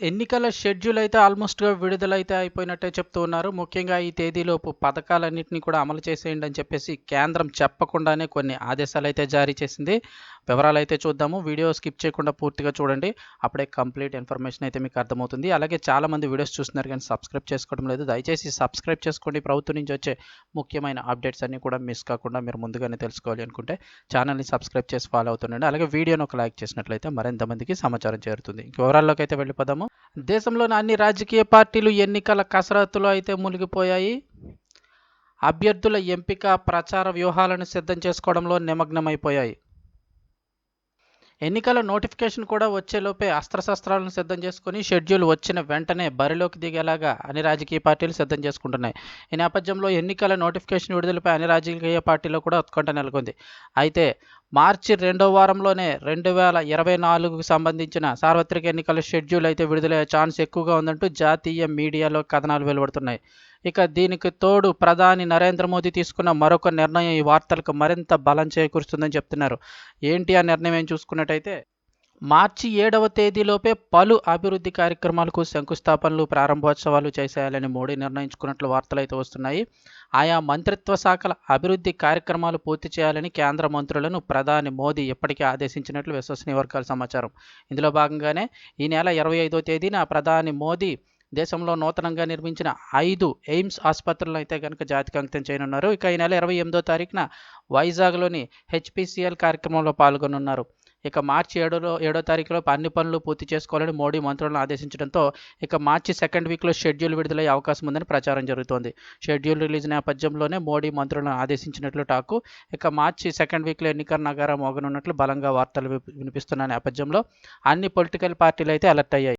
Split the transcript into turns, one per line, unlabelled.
ఎన్నికల షెడ్యూల్ అయితే ఆల్మోస్ట్‌గా విడుదలైతే అయిపోయినట్టే చెప్తూ ఉన్నారు. ముఖ్యంగా ఈ తేదీలోపు పథకాలన్నింటినీ కూడా అమలు చేసేయండి అని చెప్పేసి కేంద్రం చెప్పకుండానే కొన్ని ఆదేశాలైతే జారీ చేసింది. వివరాలు అయితే చూద్దాము. వీడియో స్కిప్ చేయకుండా పూర్తిగా చూడండి. అప్పుడే కంప్లీట్ ఇన్ఫర్మేషన్ అయితే మీకు అర్థమవుతుంది. అలాగే చాలామంది వీడియోస్ చూస్తున్నారు కానీ సబ్స్క్రైబ్ చేసుకోవడం లేదు. దయచేసి సబ్స్క్రైబ్ చేసుకోండి. ప్రభుత్వం నుంచి వచ్చే ముఖ్యమైన అప్డేట్స్ అన్నీ కూడా మిస్ కాకుండా మీరు ముందుగానే తెలుసుకోవాలి అనుకుంటే ఛానల్‌ని సబ్స్క్రైబ్ చేసి ఫాలో అవుతుండండి. అలాగే వీడియోని ఒక లైక్ చేసినట్లయితే మరింత మందికి సమాచారం చేరుతుంది. ఇంక వివరాల్లోకి అయితే వెళ్ళిపోదాము. దేశంలోని అన్ని రాజకీయ పార్టీలు ఎన్నికల కసరత్తులో అయితే మునిగిపోయాయి. అభ్యర్థుల ఎంపిక, ప్రచార వ్యూహాలను సిద్ధం చేసుకోవడంలో నిమగ్నమైపోయాయి. ఎన్నికల నోటిఫికేషన్ కూడా వచ్చేలోపే అస్త్రశస్త్రాలను సిద్ధం చేసుకొని షెడ్యూల్ వచ్చిన వెంటనే బరిలోకి దిగేలాగా అన్ని రాజకీయ పార్టీలు సిద్ధం చేసుకుంటున్నాయి. ఈ నేపథ్యంలో ఎన్నికల నోటిఫికేషన్ విడుదలపై అన్ని రాజకీయ పార్టీలో కూడా ఉత్కంఠ నెలకొంది. అయితే మార్చి రెండో వారంలోనే రెండు వేల ఇరవై నాలుగుకు సంబంధించిన సార్వత్రిక ఎన్నికల షెడ్యూల్ అయితే విడుదలయ్యే ఛాన్స్ ఎక్కువగా ఉందంటూ జాతీయ మీడియాలో కథనాలు వెలువడుతున్నాయి. ఇక దీనికి తోడు ప్రధాని నరేంద్ర మోదీ తీసుకున్న మరొక నిర్ణయం ఈ వార్తలకు మరింత బలం చేకూరుస్తుందని చెప్తున్నారు. ఏంటి ఆ నిర్ణయం ఏం చూసుకున్నట్టయితే మార్చి ఏడవ తేదీలోపే పలు అభివృద్ధి కార్యక్రమాలకు శంకుస్థాపనలు, ప్రారంభోత్సవాలు చేసేయాలని మోడీ నిర్ణయించుకున్నట్లు వార్తలైతే వస్తున్నాయి. ఆయా మంత్రిత్వ శాఖల అభివృద్ధి కార్యక్రమాలు పూర్తి చేయాలని కేంద్ర మంత్రులను ప్రధాని మోదీ ఇప్పటికే ఆదేశించినట్లు విశ్వసనీయ వర్గాల సమాచారం. ఇందులో భాగంగానే ఈ నెల ఇరవై ఐదో తేదీన ప్రధాని మోదీ దేశంలో నూతనంగా నిర్మించిన ఐదు ఎయిమ్స్ ఆసుపత్రులను అయితే కనుక జాతికి అంకితం చేయనున్నారు. ఇక ఈ నెల ఇరవై ఎనిమిదో తారీఖున వైజాగ్‌లోని హెచ్పిసిఎల్ కార్యక్రమంలో పాల్గొనున్నారు. ఇక మార్చి ఏడులో ఏడో తారీఖులో అన్ని పనులు పూర్తి చేసుకోవాలని మోడీ మంత్రులను ఆదేశించడంతో ఇక మార్చి సెకండ్ వీక్‌లో షెడ్యూల్ విడుదలయ్యే అవకాశం ఉందని ప్రచారం జరుగుతోంది. షెడ్యూల్ రిలీజ్ నేపథ్యంలోనే మోడీ మంత్రులను ఆదేశించినట్లు టాకు. ఇక మార్చి సెకండ్ వీక్‌లో ఎన్నికల నగారా మోగనున్నట్లు బలంగా వార్తలు వినిపిస్తున్న నేపథ్యంలో అన్ని పొలిటికల్ పార్టీలు అయితే అలర్ట్ అయ్యాయి.